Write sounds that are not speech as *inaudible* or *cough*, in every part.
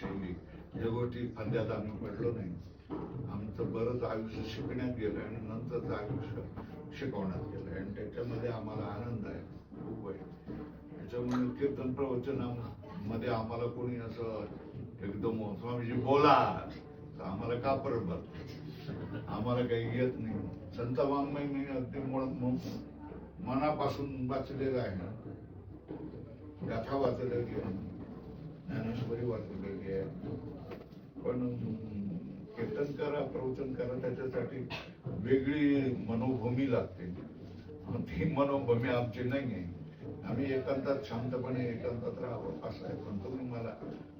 शैली या गोष्टी फांद्यात आम्ही पडलो नाही. आमचं बरंच आयुष्य शिकण्यात गेलं आणि नंतरचं आयुष्य शिकवण्यात गेलं आणि त्याच्यामध्ये आम्हाला आनंद आहे. खूप आहे. त्याच्यामुळे कीर्तन प्रवचनामध्ये आम्हाला कोणी असं एकदम स्वामीजी बोला तर आम्हाला का परत बघ आम्हाला काही येत नाही. संत वाङ्मय मी अगदी मनापासून वाचलेलं आहे ना? गाथा वाचलेली आहे ज्ञानेश्वरी वाचलेली आहे पण अं, कीर्तन करा प्रवचन करा त्याच्यासाठी वेगळी मनोभूमी लागते. ती मनोभूमी आमची नाही आहे. आम्ही एकांतात शांतपणे एकांतात राहावं असं आहे. पण तुम्ही मला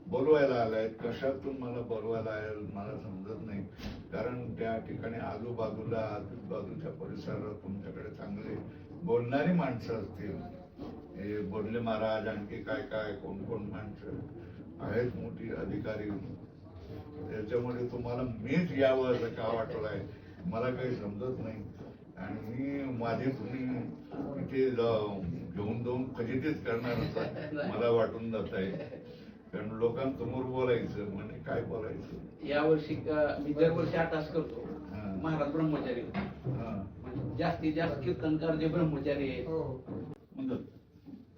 बोलवायला आलाय कशातून मला बोलवायला मला समजत नाही. कारण त्या ठिकाणी आजूबाजूला आजूबाजूच्या परिसरात तुमच्याकडे चांगले बोलणारी माणसं असतील. हे बोलले महाराज आणखी काय काय कोण कोण माणसं आहेत मोठी अधिकारी. त्याच्यामुळे तुम्हाला मीच यावं असं का वाटलंय? मला काही समजत नाही. आणि मी माझी तुम्ही इथे जाऊन घेऊन जाऊन फजितीच करणार असं मला वाटून जात आहे. कारण लोकांसमोर बोलायचं म्हणजे काय बोलायचं? यावर्षी का- मी दरवर्षी आठास करतो. हा. महाराज ब्रह्मचारी हा. म्हणजे जास्तीत जास्त कीर्तनकार जे ब्रह्मचारी आहेत. मग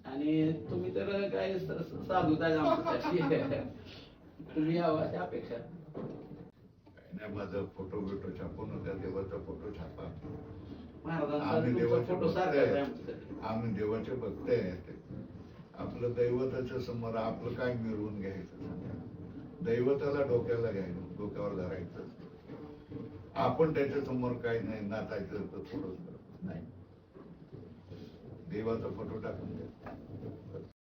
आणि तुम्ही तर काय स- स- *laughs* आहे अशी अपेक्षा काय नाही माझा फोटो बिटो छापून होत्या देवाचा फोटो छापा. आम्ही देवाचे भक्त आहे आहे. आम्ही देवाचे भक्त आहेत आपलं दैवताच्या समोर आपलं काय मिळवून घ्यायचं? दैवताला डोक्याला घ्यायचं डोक्यावर धरायचं. आपण त्याच्यासमोर काही नाही नाचायचं तर थोडं नाही. देवाचा फोटो टाकून द्या.